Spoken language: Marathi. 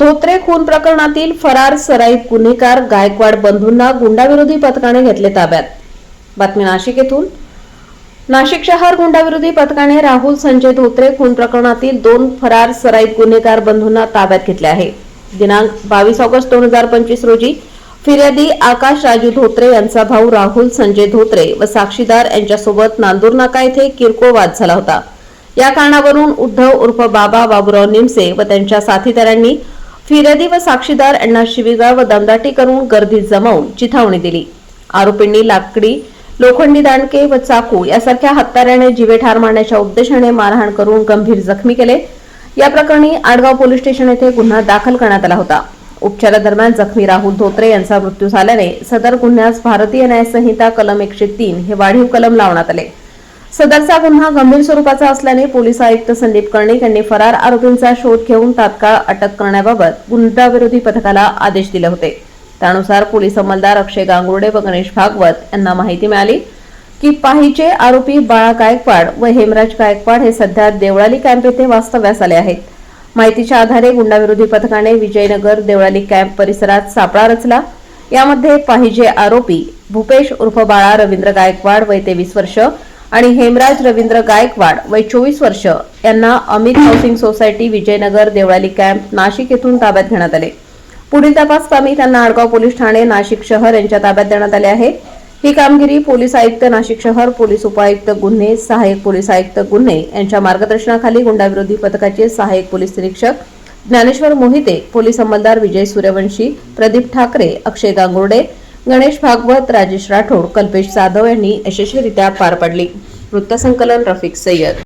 धोत्रे खून प्रकरणातील फरार सराईत गुन्हेगार गायकवाड बंधूंना गुंडाविरोधी पथकाने घेतले ताब्यात. बातमी नाशिक येथून नाशिक शहर गुंडाविरोधी पथकाने राहुल संजय धोत्रे खून प्रकरणातील दोन फरार सराईत गुन्हेगार बंधूंना ताब्यात घेतले आहे. दिनांक बावीस ऑगस्ट दोन हजार पंचवीस रोजी फिर्यादी आकाश राजू धोत्रे यांचा भाऊ राहुल संजय धोत्रे व साक्षीदार यांच्यासोबत नांदूर नाका येथे किरकोळ वाद झाला होता. या कारणावरून उद्धव उर्फ बाबा बाबुराव निमसे व त्यांच्या साथीदारांनी फिर्यादी व साक्षीदार यांना शिवीगाळ व दमदाटी करून गर्दीत जमावून चिथावणी दिली. आरोपींनी लाकडी लोखंडी दांडके व चाकू यासारख्या हत्याराने जीवे ठार मारण्याच्या उद्देशाने मारहाण करून गंभीर जखमी केले. या प्रकरणी आडगाव पोलीस स्टेशन येथे गुन्हा दाखल करण्यात आला होता. उपचारादरम्यान जखमी राहुल धोत्रे यांचा मृत्यू झाल्याने सदर गुन्ह्यास भारतीय न्यायसंहिता कलम एकशे तीन हे वाढीव कलम लावण्यात आले. सदरचा गुन्हा गंभीर स्वरूपाचा असल्याने पोलीस आयुक्त संदीप कर्णिक यांनी फरार आरोपींचा शोध घेऊन तात्काळ अटक करण्याबाबत गुंडाविरोधी पथकाला आदेश दिले होते. त्यानुसार पोलीस अंमलदार अक्षय गांगुर्डे व गणेश भागवत यांना माहिती मिळाली की पाहिजे आरोपी बाळा गायकवाड व हेमराज गायकवाड हे सध्या देवळाली कॅम्प येथे वास्तव्यास आले आहेत. माहितीच्या आधारे गुंडाविरोधी पथकाने विजयनगर देवळाली कॅम्प परिसरात सापळा रचला. यामध्ये पाहिजे आरोपी भूपेश उर्फ बाळा रवींद्र गायकवाड वय तेवीस वर्ष आणि हेमराज रवींद्र गायकवाड वय चोवीस वर्ष यांना Amit housing society Vijaynagar Deolali camp Nashik येथून ताब्यात घेण्यात आले. पुढील तपास कामी त्यांना आडगाव पोलीस ठाणे नाशिक शहर यांच्या ताब्यात देण्यात आले आहे. ही कामगिरी पोलीस आयुक्त नाशिक शहर पोलीस उपायुक्त गुन्हे सहाय्यक पोलीस आयुक्त गुन्हे यांच्या मार्गदर्शनाखाली गुंडाविरोधी पथकाचे सहाय्यक पोलीस निरीक्षक ज्ञानेश्वर मोहिते पोलीस अंमलदार विजय सूर्यवंशी प्रदीप ठाकरे अक्षय गांगुर्डे गणेश भागवत राजेश राठोड कल्पेश जाधव यांनी यशस्वीरित्या पार पाडली. वृत्तसंकलन रफिक सय्यद